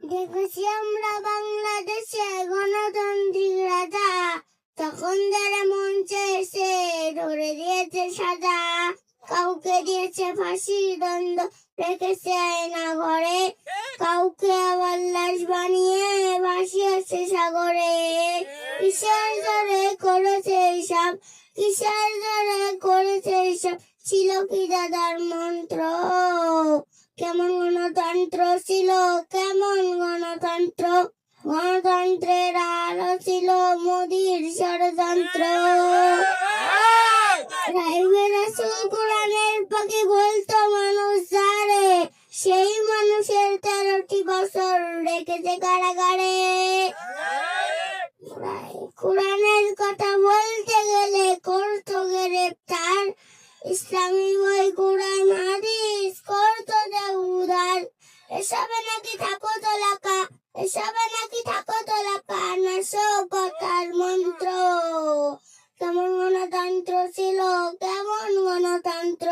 দেখেছি আমরা বাংলাদেশে গণতান্ত্রিক রাজা। তখন যারা মঞ্চে এসে ধরে দিয়েছে সাজা, কাউকে দিয়েছে ফাঁসি, দণ্ড রেখেছে আয়না ঘরে। কাউকে আবার লাশ বানিয়ে ভাসিয়েছে সাগরে। কিসের ধরে করেছে এইসব? কিসের ধরে করেছে এইসব? ছিল কি দাদার মন্ত্র? কেমন গণতন্ত্র ছিল? কেমন গণতন্ত্র? গণতন্ত্রের আলো ছিল মোদির ষড়যন্ত্র। কোরআনের পাখি বলতো মানুষ যারে, সেই মানুষের তেরোটি বছর রেখেছে কারাগারে। কোরআনের কথা বলতে ইসলামী বই কোরআন হাদিস করতো দেউদার এসবে নাকি থাকো তো লেখা এসবে নাকি থাকো তো লেখা নাশকতার মন্ত্র। কেমন গণতন্ত্র ছিল, কেমন গণতন্ত্র?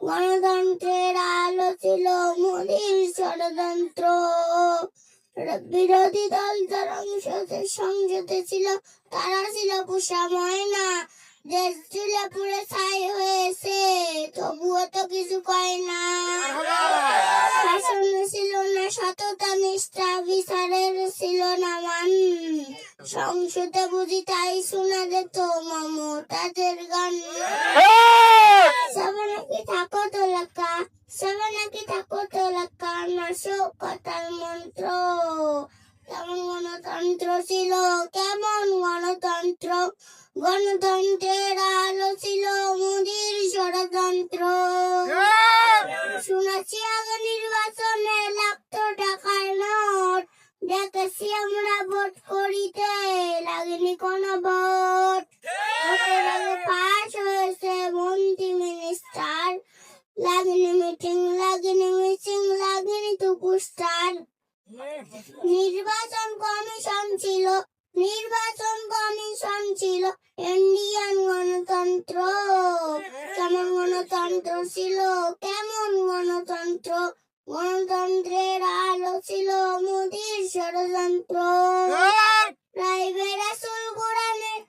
গণতন্ত্রের আলো ছিল মোদীর ষড়যন্ত্র। বিরোধী দল যারা সংসদে ছিল, তারা ছিল পুষা ময়না। দেশ ছিল পুরে ছাই হয়েছে, তবুও তো কিছু কয় না। শাসনে ছিল না, সততা, নিষ্ঠা, বিচারের ছিল না মান। সংসদে বুঝি তাই শোনা যেত মমতাদের গান। সবে নাকি থাকো তো লেখা সবে নাকি থাকো তো লেখা নাশকতার মন্ত্র। কেমন গণতন্ত্র ছিল, কেমন গণতন্ত্র? গণতন্ত্রের আলো ছিল মোদির ষড়যন্ত্র। শুনেছি আগে নির্বাচনে লাগতো টাকার নোট। দেখেছি আমরা ভোট করিতে লাগেনি কোনো ভোট। পাশ হয়েছে মন্ত্রী মিনিস্টার। লাগেনি মিটিং লাগেনি মিটিং লাগেনি তো পোস্টার। নির্বাচন কমিশন ছিল। নির্বাচন কমিশন ছিল ইন্ডিয়ান গণতন্ত্র। কেমন গণতন্ত্র ছিল? কেমন গণতন্ত্র? গণতন্ত্রের আলো ছিল মোদীর ষড়যন্ত্র। প্রাইভেট আসল কোরআনের